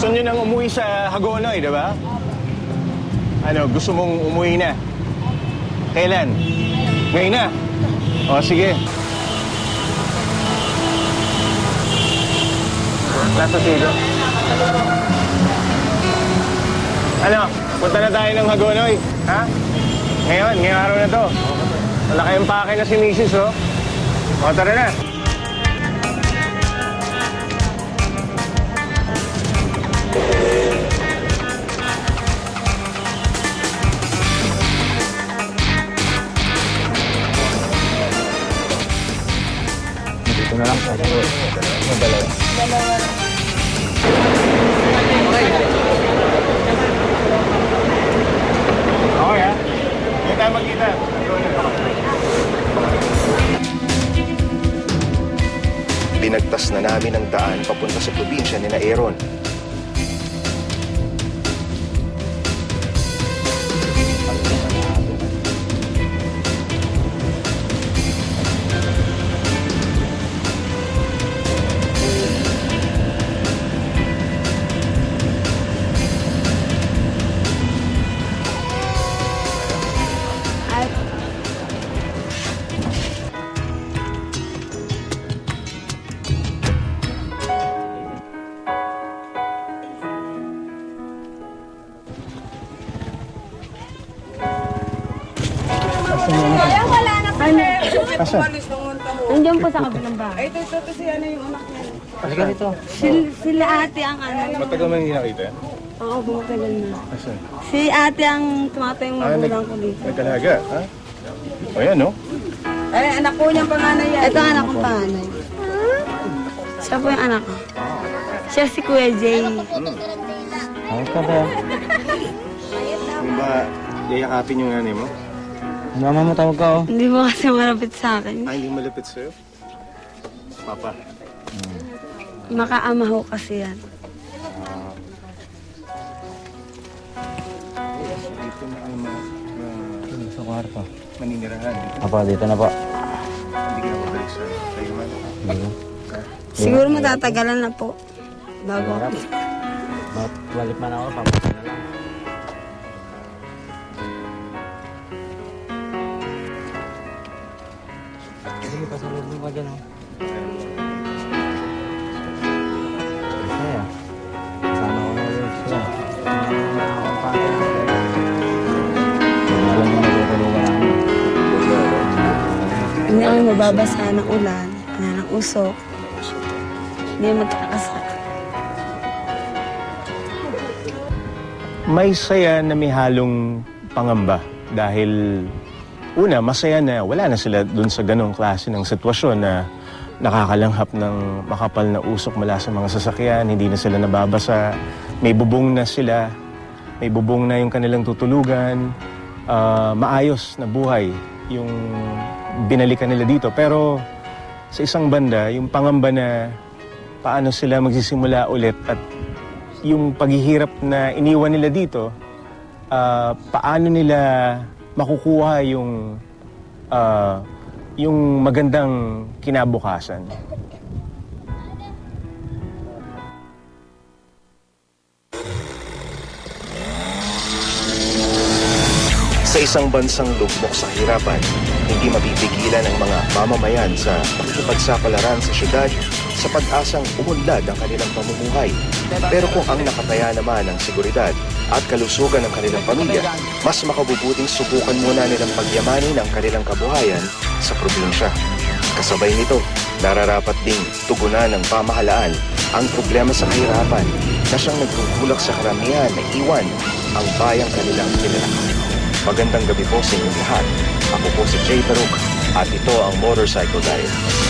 nyo nang umuwi sa Hagonoy, di ba? Ano, gusto mong umuwi na? Kailan? Ngayon na? O, sige. Nasa silo. Ano, punta na tayo ng Hagonoy, ha? Ngayon, ngayong araw na to. Wala kayong pake na si Mrs., oh. O, tara na. Dito na lang sa Dalawa. Okay, ha? Hindi tayo magkita. Binagtas na namin ang daan papunta sa probinsya ni na Aaron. Kaya wala na po. Nandiyan po sa kabilang bahay. Ay, ito, ito, ito si ano yung anak niya. Halika dito. Sila, sila ate ang ano. Matagal mo hindi nakita? Oo, bumatagal na. Asan? Si ate ang tumatayong Ah, magulang ko dito. Nagkalaga, ha? O yan, no? Ay, anak po niyang panganay yan. Ito ang anak kong panganay. Siya po yung anak ko. Siya si Kuya Jay. Ayos ka ba? Kung ba yayakapin yung nanay mo? Mama mo tawag ka oh. Hindi mo kasi malapit sa akin. Ay, hindi malapit sa'yo? Papa. Makaama ho kasi yan. Dito na kayo ma- ma- Sa kwarto. maninirahan. Apa, dito na po. Hindi ka mabalik sa kayo man. Siguro matatagalan na po. Bago balik man ako, papunta na lang. Sige, pasalubong ka dyan oh. Kaya, kasama ko na ulit siya. Ang. Hindi kami mababasa ng ulan, na ng usok. Hindi magkakasakit. May saya na may halong pangamba dahil una, masaya na wala na sila dun sa ganong klase ng sitwasyon na nakakalanghap ng makapal na usok mula sa mga sasakyan, hindi na sila nababasa, may bubong na sila, may bubong na yung kanilang tutulugan, ah, maayos na buhay yung binalikan nila dito. Pero sa isang banda, yung pangamba na paano sila magsisimula ulit at yung paghihirap na iniwan nila dito, ah, paano nila makukuha yung ah, yung magandang kinabukasan. Isang bansang lugmok sa hirapan, hindi mapipigilan ng mga mamamayan sa pakikipagsapalaran sa syudad sa pag-asang umunlad ang kanilang pamumuhay. Pero kung ang nakataya naman ang seguridad at kalusugan ng kanilang pamilya, mas makabubuting subukan muna nilang pagyamanin ang kanilang kabuhayan sa probinsya. Kasabay nito, nararapat ding tugunan ng pamahalaan ang problema sa kahirapan na siyang nagtutulak sa karamihan na iwan ang bayang kanilang kinalaman. Magandang gabi po sa inyong lahat. Ako po si Jay Taruk at ito ang Motorcycle Diaries.